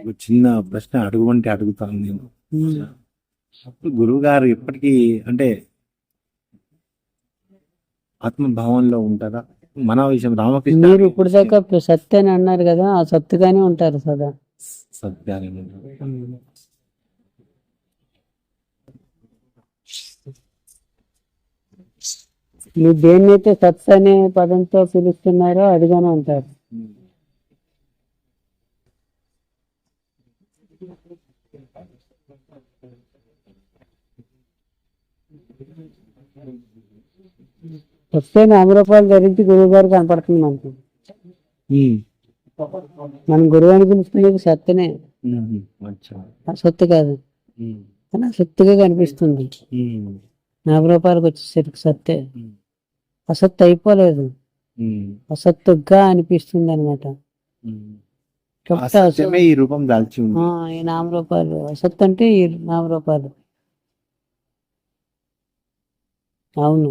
ఒక చిన్న ప్రశ్న అడుగుమంటే అడుగుతాను నేను. గురువు గారు ఎప్పటికీ అంటే ఆత్మభావంలో ఉంటారా? మన విషయం రామకృష్ణ మీరు ఇప్పుడు దాకా సత్య అని అన్నారు కదా ఆ సత్తుగానే ఉంటారు సదా. సత్యాన్ని మీరు దేన్నైతే సత్ అనే పదంతో పిలుస్తున్నారో అదిగానే ఉంటారు. సత్తే నామరూపాలు ధరించి గురువు గారు కనపడుతుంది మనకి. మన గురువు అని పిలుస్తున్నది సత్తనే. సత్తు కాదు. కానీ సత్తుగా కనిపిస్తుంది. నామరూపాలకు వచ్చేసరికి సత్తే. అసత్తు అయిపోలేదు. అసత్తుగా అనిపిస్తుంది అనమాట ఈ రూపం దాల్చి ఈ నామరూపాలు అసత్ అంటే ఈ నామరూపాలు అవును.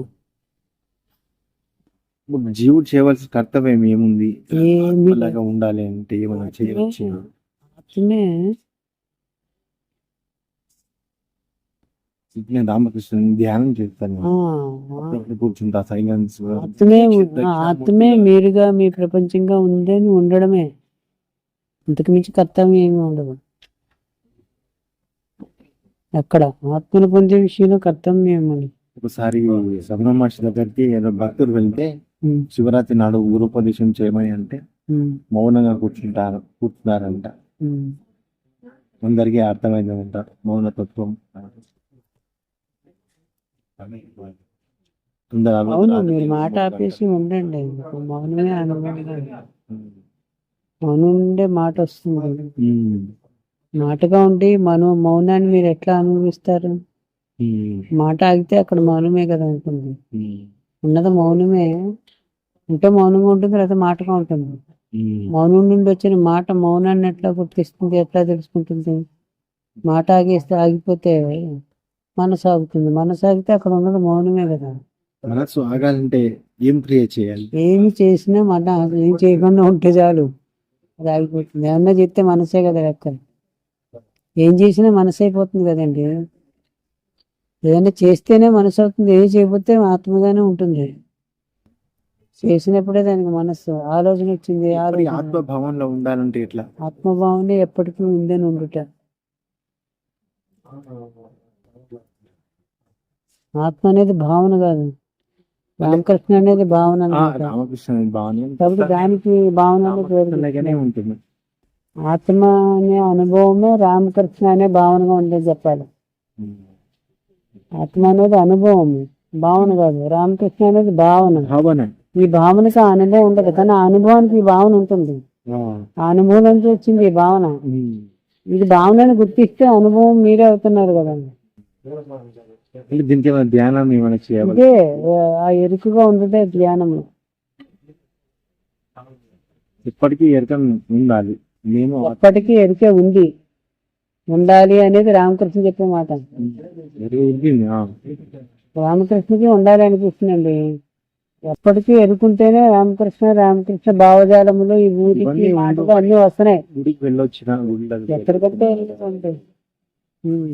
జీవుడు చేయవలసిన కర్తవ్యం ఏముంది? ఏమి అలాగా ఉండాలి అంటే ఏమైనా చేయవచ్చు ఆత్మే. నేను రామకృష్ణ ధ్యానం చేస్తాను. కూర్చుంటా సైలెన్స్ ఆత్మే ఆత్మే మీరుగా మీ ప్రపంచంగా ఉందని ఉండడమే. ఇంతకు మించి కర్తవ్యం ఏమి ఉండదు. ఎక్కడ? ఆత్మను పొందే విషయంలో కర్తవ్యం ఏమని ఒకసారి మహర్షి దగ్గరికి ఏదో భక్తులు వెళ్తే శివరాత్రి నాడు గురుపదేశం చేయమని అంటే మౌనంగా కూర్చుంటారు కూర్చున్నారంట. అందరికీ అర్థమైందంట మౌనతత్వం. అవును మీరు మాట ఆపేసి ఉండండి. మౌనమే అనుభవంగా మౌనం నుండే మాట వస్తుంది. మాటగా ఉండి మనం మౌనాన్ని మీరు ఎట్లా అనుభవిస్తారు. మాట ఆగితే అక్కడ మౌనమే కదా ఉంటుంది. ఉన్నది మౌనమే. ఉంటే మౌనంగా ఉంటుంది లేదా మాటగా ఉంటుంది. మౌనం నుండి వచ్చిన మాట మౌనాన్ని ఎట్లా గుర్తిస్తుంది ఎట్లా తెలుసుకుంటుంది? మాట ఆగేస్తే ఆగిపోతే మనసు ఆగుతుంది. మనసు ఆగితే అక్కడ ఉన్నది మౌనమే కదా. మనసు ఆగాలంటే ఏం క్రియేట్ చేయాలి? ఏమి చేసినా మన ఏం చేయకుండా ఉంటే చాలు. అది ఆగిపోతుంది. ఏమన్నా చెప్తే మనసే కదా లెక్క. ఏం చేసినా మనసు అయిపోతుంది కదండి. ఏదైనా చేస్తేనే మనసు అవుతుంది ఏం చేయకపోతే ఆత్మగానే ఉంటుంది. చేసినప్పుడే దానికి మనసు ఆలోచన వచ్చింది ఆత్మభావంలో ఉండాలంటే ఎట్లా? ఆత్మభావన ఎప్పటికీ ఉందని ఉండుట. ఆత్మ అనేది భావన కాదు. రామకృష్ణ అనేది భావన రామకృష్ణ భావన. కాబట్టి దానికి భావన ఉంటుంది. ఆత్మ అనే అనుభవమే రామకృష్ణ అనే భావనగా ఉందని చెప్పాలి. ఆత్మ అనేది అనుభవం భావన కాదు. రామకృష్ణ అనేది భావన. భావన. ఈ భావనకి ఆ అనుభవం ఉండదు కానీ ఆ అనుభవానికి ఈ భావన ఉంటుంది. ఆ. అనుభవం నుంచి వచ్చింది ఈ భావన. ఇది భావనని గుర్తిస్తే అనుభవం మీరే అవుతున్నారు కదా అంటే దీనికి ఏమైనా ధ్యానం ఏమైనా చేయాలి? ఇదే ఆ ఎరుకుగా ఉండదే ధ్యానము. ఇప్పటికీ ఎరకం ఉండాలి. నేను ఎప్పటికీ ఎరికే ఉంది. ఉండాలి అనేది రామకృష్ణ చెప్పే మాట. రామకృష్ణకి ఉండాలి అనిపిస్తుందండి ఎప్పటికీ ఎరుకుంటేనే రామకృష్ణ రామకృష్ణ భావజాలములు ఈ ఊరికి మాటలు అన్ని వస్తున్నాయి గుడికి వెళ్ళొచ్చిన ఎక్కడికంటే వెళ్ళకండి. ఉమ్.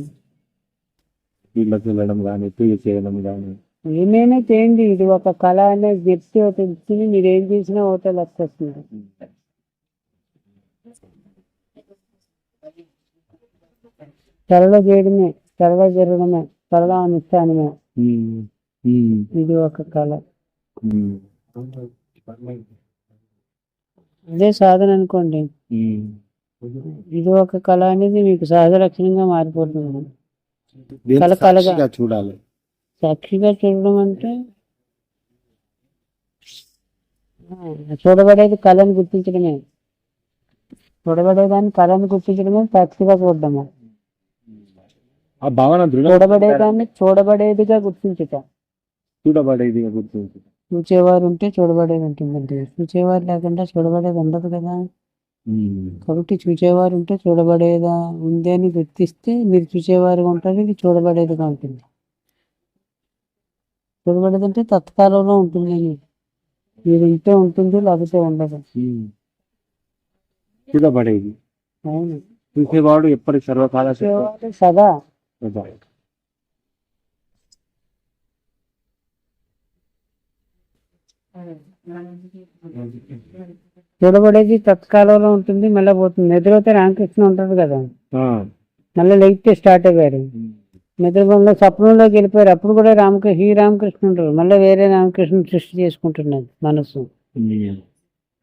వీళ్ళకి వెళ్ళడం కానీ పూజ చేయడం కానీ ఏమైనా చేయండి ఇది ఒక కళ అనేది చెప్తే తెలుసుకుని మీరు ఏం చేసినా హోటల్ వచ్చేస్తుంది త్వరలో చేయడమే త్వరలో జరగడమే త్వరలో అనుష్ఠానమే. ఇది ఒక కళ. అదే సాధన అనుకోండి. ఇది ఒక కళ అనేది మీకు సహజ లక్షణంగా మారిపోతుంది కలగా. సాక్షిగా చూడాలి? సాక్షిగా చూడడం అంటే చూడబడేది కళని గుర్తించడమే. చూడబడేదాన్ని కళని గుర్తించడమే సాక్షిగా చూడడము. ఆ భావన చూడబడేదాన్ని చూడబడేదిగా గుర్తించుట. చూడబడేది గుర్తుంది చూచేవారు ఉంటే చూడబడేది ఉంటుందండి. చూచేవారు లేకుండా చూడబడేది ఉండదు కదా. కాబట్టి చూచేవారు ఉంటే చూడబడేదా ఉంది అని గుర్తిస్తే మీరు చూచేవారుగా ఉంటారు ఇది చూడబడేదిగా ఉంటుంది. చూడబడేది అంటే తత్కాలంలో ఉంటుంది. మీరు ఉంటే ఉంటుంది లేకపోతే ఉండదు. చూడబడేది. చూసేవాడు ఎప్పటి సర్వకాల సదా. చూడబడేది తత్కాలంలో ఉంటుంది మళ్ళీ పోతుంది. నిద్రపోతే రామకృష్ణ ఉంటాడు కదా. మళ్ళీ లెగితే స్టార్ట్ అయ్యారు నిద్రపోలో స్వప్నంలోకి వెళ్ళిపోయారు. అప్పుడు కూడా రామకృష్ణ ఈ రామకృష్ణ ఉంటారు మళ్ళీ వేరే రామకృష్ణ సృష్టి చేసుకుంటున్నది మనసు.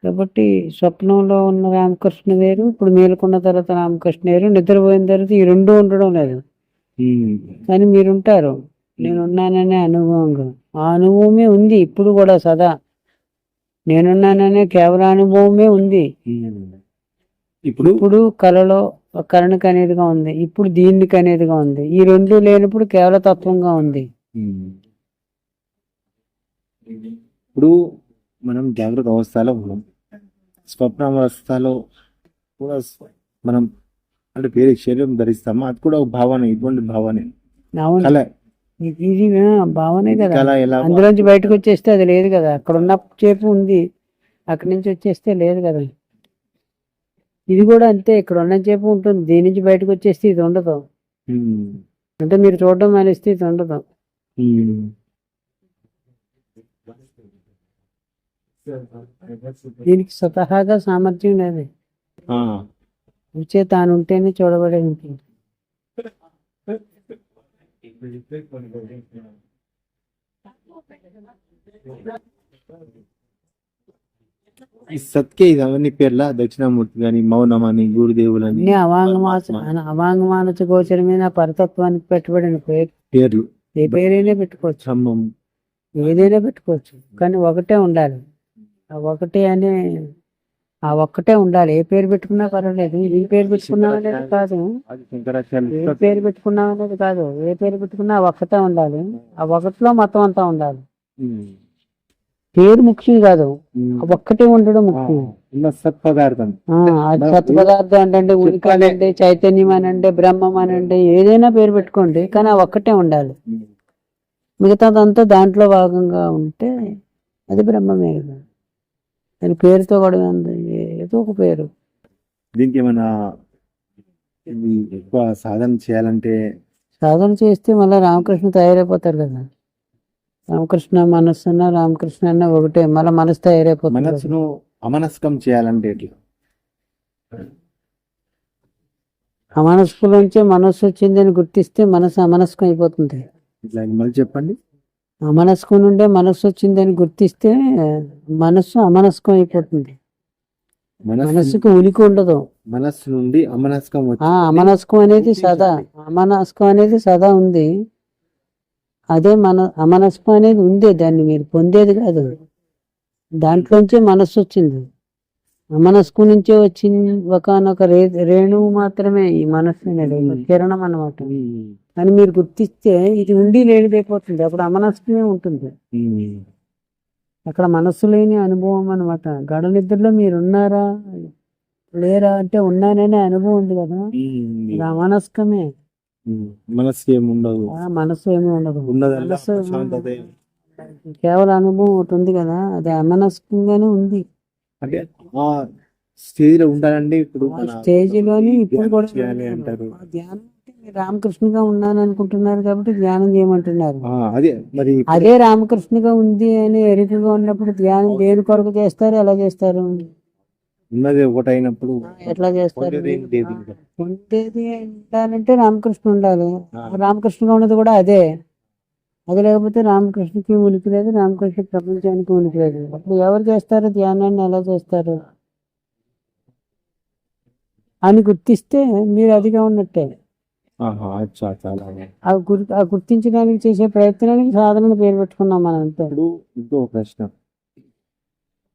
కాబట్టి స్వప్నంలో ఉన్న రామకృష్ణ వేరు ఇప్పుడు మేలుకున్న తర్వాత రామకృష్ణ వేరు. నిద్రపోయిన తర్వాత ఈ రెండు ఉండడం లేదు. కానీ మీరుంటారు. నేనున్నాననే అనుభవంగా. ఆ అనుభవమే ఉంది. ఇప్పుడు కూడా సదా. నేనున్నాననే కేవలం అనుభవమే ఉంది. ఇప్పుడు ఇప్పుడు కళలో కరణకు అనేదిగా ఉంది. ఇప్పుడు దీనికి అనేదిగా ఉంది. ఈ రెండు లేనప్పుడు కేవల తత్వంగా ఉంది. ఇప్పుడు మనం జాగ్రత్త అవస్థలో ఉన్నాం. స్వప్న అవస్థలో కూడా మనం అంటే వేరే శరీరం ధరిస్తామా? అది కూడా ఒక భావన ఇటువంటి భావనే. కళ ఇది భావనే కదా. అందులోంచి బయటకు వచ్చేస్తే అది లేదు కదా. అక్కడ ఉన్న చేపు ఉంది. అక్కడి నుంచి వచ్చేస్తే లేదు కదా. ఇది కూడా అంతే. ఇక్కడ ఉన్న చేపు ఉంటుంది. దీని నుంచి బయటకు వచ్చేస్తే ఇది ఉండదు. అంటే మీరు చూడడం మానేస్తే ఇది ఉండదు. దీనికి స్వతహాగా సామర్థ్యం లేదు. ఆ. వచ్చే తాను ఉంటేనే చూడబడే ఉంటుంది. ఈ సత్కే ఇది అవన్నీ పేర్ల? దక్షిణామూర్తి గాని మౌనం అని గురుదేవులని? అన్ని అవాంగమాస అవాంగమానస గోచరమైన పరతత్వానికి పెట్టబడిన పేరు. పేర్లు. ఏ పేరైనా పెట్టుకోవచ్చు. బ్రహ్మం ఏదైనా పెట్టుకోవచ్చు. కానీ ఒకటే ఉండాలి. ఒకటే అనే ఆ ఒక్కటే ఉండాలి. ఏ పేరు పెట్టుకున్నా పర్వాలేదు. ఈ పేరు పెట్టుకున్నాం అనేది కాదు? ఏ పేరు పెట్టుకున్నాం అనేది కాదు? ఏ పేరు పెట్టుకున్నా ఒక్కటే ఉండాలి. ఆ ఒకటిలో మొత్తం అంతా ఉండాలి. పేరు ముఖ్యం కాదు. ఒక్కటే ఉండడం ముఖ్యం. సత్పదార్థం ఆ, అది సత్ పదార్థం అంటే ఉనికి అనండి చైతన్యం అనండి బ్రహ్మం అనండి ఏదైనా పేరు పెట్టుకోండి కానీ ఆ ఒక్కటే ఉండాలి. మిగతాదంతా దాంట్లో భాగంగా ఉంటే అది బ్రహ్మమే కదా. దాని పేరుతో కూడా ఉంది ఏదో ఒక పేరు. దీనికి ఏమైనా ఎక్కువ సాధన చేయాలంటే? సాధన చేస్తే మళ్ళీ రామకృష్ణ తయారైపోతారు కదా. రామకృష్ణ మనస్సు అన్న రామకృష్ణ అన్న ఒకటే మళ్ళీ మనసు తయారైపోతుంది కదా. మనస్సును అమనస్కం చేయాలంటే ఎట్లా? అమనస్కులోంచే మనస్సు వచ్చిందని గుర్తిస్తే మనసు అమనస్కం అయిపోతుంది. మళ్ళీ చెప్పండి. అమనస్కు నుండే మనస్సు వచ్చిందని గుర్తిస్తే మనస్సు అమనస్కం అయిపోతుంది. మనస్సుకు ఉనికి ఉండదు. మనస్సు నుండి అమనస్కం అమనస్కం అనేది సదా అమనస్కం అనేది సదా ఉంది. అదే మన అమనస్కం అనేది ఉంది దాన్ని మీరు పొందేది కాదు. దాంట్లోంచే మనస్సు వచ్చింది. అమనస్కు నుంచే వచ్చింది ఒకనొక రే రేణువు మాత్రమే ఈ మనస్సు అనేది కిరణం అన్నమాట. ఉమ్. అని మీరు గుర్తిస్తే ఇది ఉండి లేనిదైపోతుంది అప్పుడు అమనస్కమే ఉంటుంది. అక్కడ మనస్సు లేని అనుభవం అనమాట గడ నిద్రలో మీరు ఉన్నారా లేరా? అంటే ఉన్నాననే అనుభవం ఉంది కదా. ఇది అమనస్కమే. ఉమ్. మనస్సు ఏముండదు ఆ మనస్సు ఏమీ ఉండదు. కేవలం అనుభవం ఒకటి ఉంది కదా. అది అమనస్కంగానే ఉంది. అంటే ఆ స్టేజ్లో ఉండాలంటే ఇప్పుడు ఆ మన స్టేజిలోని ఇప్పుడు కూడా ధ్యానం రామకృష్ణగా ఉన్నాను అనుకుంటున్నారు కాబట్టి ధ్యానం చేయమంటున్నారు. అదే మరి అదే రామకృష్ణగా ఉంది అని ఎరుకగా ఉన్నప్పుడు ధ్యానం దేని కొరకు చేస్తారు ఎలా చేస్తారు? ఉన్నది ఒకటి అయినప్పుడు ఎట్లా చేస్తారు. ఉండేది ఉండాలంటే రామకృష్ణ ఉండాలి. రామకృష్ణగా ఉన్నది కూడా అదే. అది లేకపోతే రామకృష్ణకి ఉనికి లేదు రామకృష్ణ ప్రపంచానికి ఉనికి లేదు అప్పుడు ఎవరు చేస్తారు? ధ్యానాన్ని ఎలా చేస్తారు? అని గుర్తిస్తే మీరు అదిగా ఉన్నట్టే. ఆ గుర్తించడానికి చేసే ప్రయత్నానికి సాధనని పేరు పెట్టుకున్నాం మనం అంతే. ఇంకో ప్రశ్న.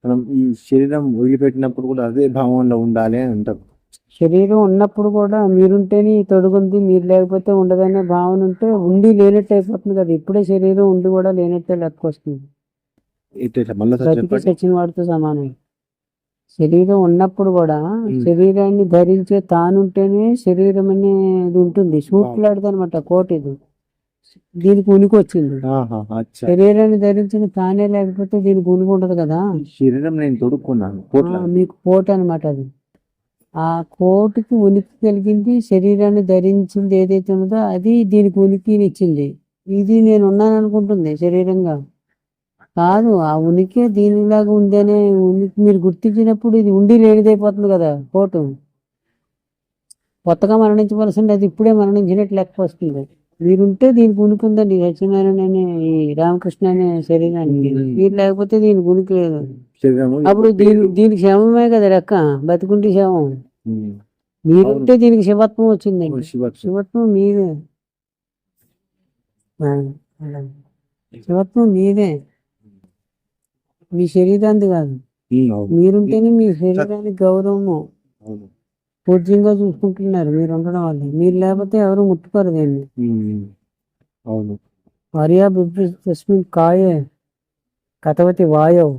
మనం ఈ శరీరం వదిలిపెట్టినప్పుడు కూడా అదే భావంలో ఉండాలి అని అంటారు శరీరం ఉన్నప్పుడు కూడా మీరుంటేనే తొడుగుంది మీరు లేకపోతే ఉండదనే భావన ఉంటే ఉండి లేనట్టు అయిపోతుంది కదా. ఇప్పుడే శరీరం ఉండి కూడా లేనట్టే లెక్క వస్తుంది చచ్చిన వాడితో సమానం. శరీరం ఉన్నప్పుడు కూడా శరీరాన్ని ధరించే తానుంటేనే శరీరం అనేది ఉంటుంది. సూట్లాడుతుంది అనమాట కోట ఇది దీనికి ఉనికి వచ్చింది. శరీరాన్ని ధరించిన తానే లేకపోతే దీనికి ఉనికి ఉండదు కదా? శరీరం నేను తొడుక్కున్నాను మీకు కోట అనమాట అది. ఆ కోటికి ఉనికి కలిగింది శరీరాన్ని ధరించింది ఏదైతే ఉన్నదో అది దీనికి ఉనికిని ఇచ్చింది. ఇది నేను ఉన్నాను అనుకుంటుంది శరీరంగా. కాదు ఆ ఉనికి దీనిలాగా ఉంది అనే ఉనికి మీరు గుర్తించినప్పుడు ఇది ఉండి లేనిదైపోతుంది కదా కోటు. కొత్తగా మరణించవలసింది అది ఇప్పుడే మరణించినట్టు లెక్క వస్తుంది. మీరుంటే దీనికి ఉనికి ఉందండి సత్యనారాయణ అనే ఈ రామకృష్ణ అనే శరీరానికి. మీరు లేకపోతే దీనికి ఉనికి లేదు. అప్పుడు దీని దీనికి శవమే కదా లెక్క బతుకుంటే శవం. ఉమ్. మీరుంటే దీనికి శివత్వం వచ్చిందండి. శివ- శివత్వం. మీదే. శివత్వం మీదే. మీ శరీరానికి కాదు. మీరుంటేనే మీ శరీరానికి గౌరవము. పూజ్యంగా చూసుకుంటున్నారు మీరు ఉండడం వల్ల. మీరు లేకపోతే ఎవరు ముట్టుకోరు దీన్ని. అవును. తస్మిన్ కాయే కథవతి వాయవు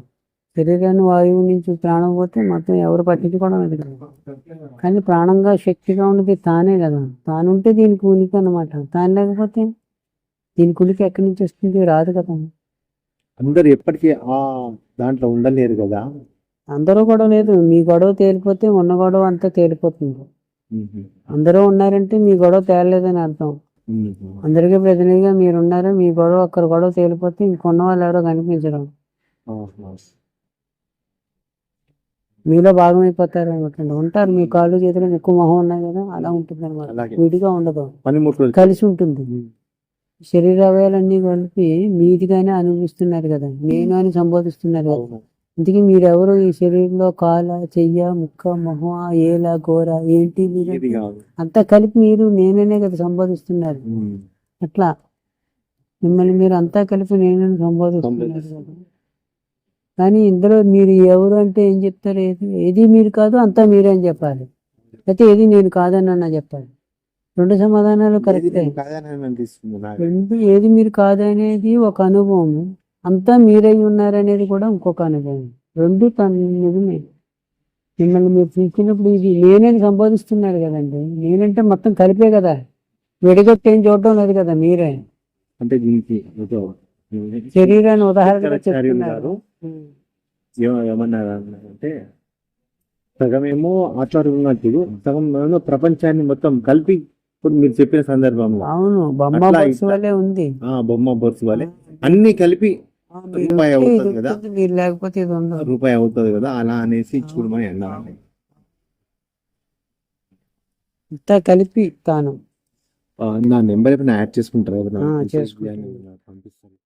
శరీరాన్ని వాయువు నుంచి ప్రాణం పోతే మొత్తం ఎవరు పట్టించుకోవడం కదా. కానీ ప్రాణంగా శక్తిగా ఉన్నది తానే కదా. తానుంటే దీనికి ఉనికి అన్నమాట. తాను లేకపోతే దీనికి ఉనికి ఎక్కడి నుంచి వస్తుంది? రాదు కదా. అందరు ఎప్పటికీ ఆ దాంట్లో ఉండలేరు కదా. అందరూ గొడవ లేదు. మీ గొడవ తేలిపోతే ఉన్న గొడవ అంతా తేలిపోతుంది. అందరూ ఉన్నారంటే మీ గొడవ తేలలేదని అర్థం. అందరికీ ప్రతినిధిగా మీరు ఉన్నారు మీ గొడవ ఒక్కరు గొడవ తేలిపోతే ఇంకొన్న వాళ్ళు ఎవరో కనిపించడం. మీలో భాగమైపోతారు అనమాట ఉంటారు. మీ కాళ్ళు చేతులు ఎక్కువ మొహం ఉన్నాయి కదా అలా ఉంటుంది అనమాట. విడిగా ఉండదు. కలిసి ఉంటుంది. శరీర అవయాలన్నీ కలిపి మీదిగానే అనుభవిస్తున్నారు కదా. నేను అని సంబోధిస్తున్నారు కదా. అవును. ఇందుకే మీరెవరు ఈ శరీరంలో కాల చెయ్య ముక్క మొహం ఏల గోర ఏంటి మీరు? అంతా కలిపి మీరు నేననే కదా సంబోధిస్తున్నారు. అట్లా మిమ్మల్ని మీరు అంతా కలిపి నేనని సంబోధిస్తున్నారు కదా. కానీ ఇందులో మీరు ఎవరు అంటే ఏం చెప్తారు? ఏది ఏది మీరు కాదు అంతా మీరే అని చెప్పాలి. అయితే ఏది నేను కాదని అన్న చెప్పాలి. రెండు సమాధానాలు కరెక్టే. రెండు ఏది మీరు కాదనేది ఒక అనుభవం. అంతా మీరై ఉన్నారనేది కూడా ఇంకొక అనుభవం. రెండు తన నిజమే మిమ్మల్ని మీరు చూసినప్పుడు ఇది నేనని సంబోధిస్తున్నారు కదండి. నేనంటే మొత్తం కలిపే కదా. విడగొట్టి ఏం చూడడం లేదు కదా మీరే. అంటే దీనికి శరీరాన్ని శంకరాచార్యులు చెప్తున్నారు. ఏమన్నారు అంటే సగమేమో ఆచార్యున్నట్టు సగం ప్రపంచాన్ని మొత్తం కలిపి ఇప్పుడు మీరు చెప్పిన సందర్భంలో. అవును బొమ్మ ఇట్లా. వల్లే ఉంది. ఆ బొమ్మ బొరుసు వలె. అన్ని కలిపి రూపాయి అవుతుంది కదా. మీరు లేకపోతే ఇది ఉండదు. రూపాయి అవుతుంది కదా అలా అనేసి చూడమని అన్నారు అంతా కలిపి తాను నా నెంబర్ ఏమైనా యాడ్ చేసుకుంటారా? ఎవరైనా